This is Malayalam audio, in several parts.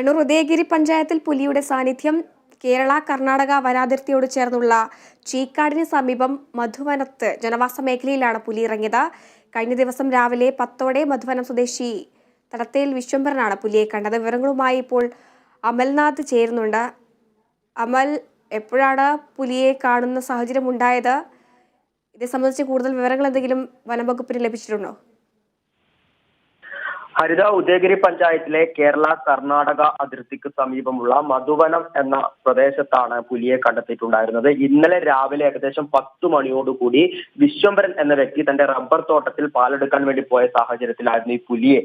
കണ്ണൂർ ഉദയഗിരി പഞ്ചായത്തിൽ പുലിയുടെ സാന്നിധ്യം കേരള കർണാടക വനാതിർത്തിയോട് ചേർന്നുള്ള ചീക്കാടിന് സമീപം മധുവനത്ത് ജനവാസ മേഖലയിലാണ് പുലി ഇറങ്ങിയത്. കഴിഞ്ഞ ദിവസം രാവിലെ പത്തോടെ മധുവനം സ്വദേശി തടത്തേൽ വിശ്വംഭരനാണ് പുലിയെ കണ്ടത്. വിവരങ്ങളുമായി ഇപ്പോൾ അമൽനാഥ് ചേരുന്നുണ്ട്. അമൽ എപ്പോഴാണ് പുലിയെ കാണുന്ന സാഹചര്യം ഉണ്ടായത് ഇതേ സംബന്ധിച്ച് കൂടുതൽ വിവരങ്ങൾ എന്തെങ്കിലും വനംവകുപ്പിന് ലഭിച്ചിട്ടുണ്ടോ? ഹരിത ഉദയഗിരി പഞ്ചായത്തിലെ കേരള കർണാടക അതിർത്തിക്ക് സമീപമുള്ള മധുവനം എന്ന പ്രദേശത്താണ് പുലിയെ കണ്ടെത്തിയിട്ടുണ്ടായിരുന്നത്. ഇന്നലെ രാവിലെ ഏകദേശം പത്തു മണിയോടുകൂടി വിശ്വംഭരൻ എന്ന വ്യക്തി തന്റെ റബ്ബർ തോട്ടത്തിൽ പാലെടുക്കാൻ വേണ്ടി പോയ സാഹചര്യത്തിലായിരുന്നു ഈ പുലിയെ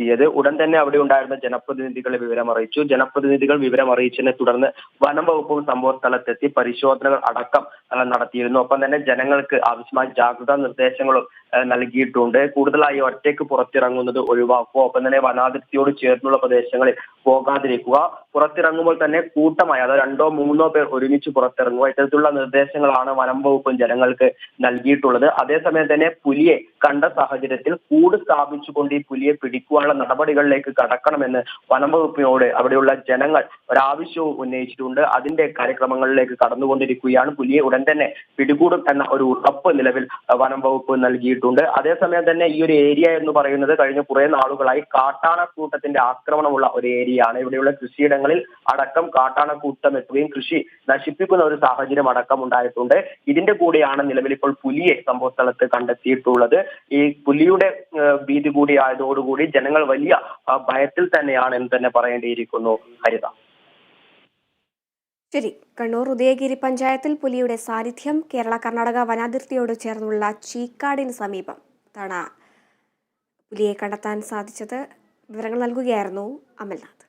കണ്ടെത്തിയത് ഉടൻ തന്നെ അവിടെ ഉണ്ടായിരുന്ന ജനപ്രതിനിധികളെ വിവരം അറിയിച്ചു. ജനപ്രതിനിധികൾ വിവരം അറിയിച്ചതിനെ തുടർന്ന് വനം വകുപ്പും സംഭവ സ്ഥലത്തെത്തി പരിശോധനകൾ അടക്കം നടത്തിയിരുന്നു. ഒപ്പം തന്നെ ജനങ്ങൾക്ക് ആവശ്യമായ ജാഗ്രതാ നിർദ്ദേശങ്ങളും നൽകിയിട്ടുണ്ട്. കൂടുതലായി ഒറ്റയ്ക്ക് പുറത്തിറങ്ങുന്നത് ഒഴിവാക്കുക. ഒപ്പം തന്നെ വനാതിർത്തിയോട് ചേർന്നുള്ള പ്രദേശങ്ങളിൽ പോകാതിരിക്കുക. പുറത്തിറങ്ങുമ്പോൾ തന്നെ കൂട്ടമായി അതായത് രണ്ടോ മൂന്നോ പേർ ഒരുമിച്ച് പുറത്തിറങ്ങുക. ഇത്തരത്തിലുള്ള നിർദ്ദേശങ്ങളാണ് വനം വകുപ്പും ജനങ്ങൾക്ക് നൽകിയിട്ടുള്ളത്. അതേസമയം തന്നെ പുലിയെ കണ്ട സാഹചര്യത്തിൽ കൂട് സ്ഥാപിച്ചുകൊണ്ട് ഈ പുലിയെ പിടിക്കുവാനുള്ള നടപടികളിലേക്ക് കടക്കണമെന്ന് വനം വകുപ്പിനോട് അവിടെയുള്ള ജനങ്ങൾ ഒരാവശ്യവും ഉന്നയിച്ചിട്ടുണ്ട്. അതിന്റെ കാര്യക്രമങ്ങളിലേക്ക് കടന്നുകൊണ്ടിരിക്കുകയാണ്. പുലിയെ ഉടൻ തന്നെ പിടികൂടും എന്ന ഒരു ഉറപ്പ് നിലവിൽ വനം വകുപ്പ് നൽകിയിട്ടുണ്ട്. അതേസമയം തന്നെ ഈ ഒരു ഏരിയ എന്ന് പറയുന്നത് കഴിഞ്ഞ കുറെ നാളുകളായി കാട്ടാനക്കൂട്ടത്തിന്റെ ആക്രമണമുള്ള ഒരു ഏരിയയാണ്. ഇവിടെയുള്ള കൃഷിയിടങ്ങളിൽ അടക്കം കാട്ടാനക്കൂട്ടം എത്തുകയും കൃഷി നശിപ്പിക്കുന്ന ഒരു സാഹചര്യം അടക്കം ഉണ്ടായിട്ടുണ്ട്. ഇതിന്റെ കൂടെയാണ് നിലവിൽ ഇപ്പോൾ പുലിയെ സംഭവ സ്ഥലത്ത് കണ്ടെത്തിയിട്ടുള്ളത്. ഈ പുലിയുടെ ഭീതി കൂടി ആയതോടുകൂടി ജനങ്ങൾ വലിയ ഭയത്തിൽ തന്നെയാണ് എന്ന് തന്നെ പറയേണ്ടിയിരിക്കുന്നു ഹരിത. ശരി. കണ്ണൂർ ഉദയഗിരി പഞ്ചായത്തിൽ പുലിയുടെ സാന്നിധ്യം കേരള കർണാടക വനാതിർത്തിയോട് ചേർന്നുള്ള ചീക്കാടിന് സമീപം തണ പുലിയെ കണ്ടെത്താൻ സാധിച്ചത്. വിവരങ്ങൾ നൽകുകയായിരുന്നു അമൽനാഥ്.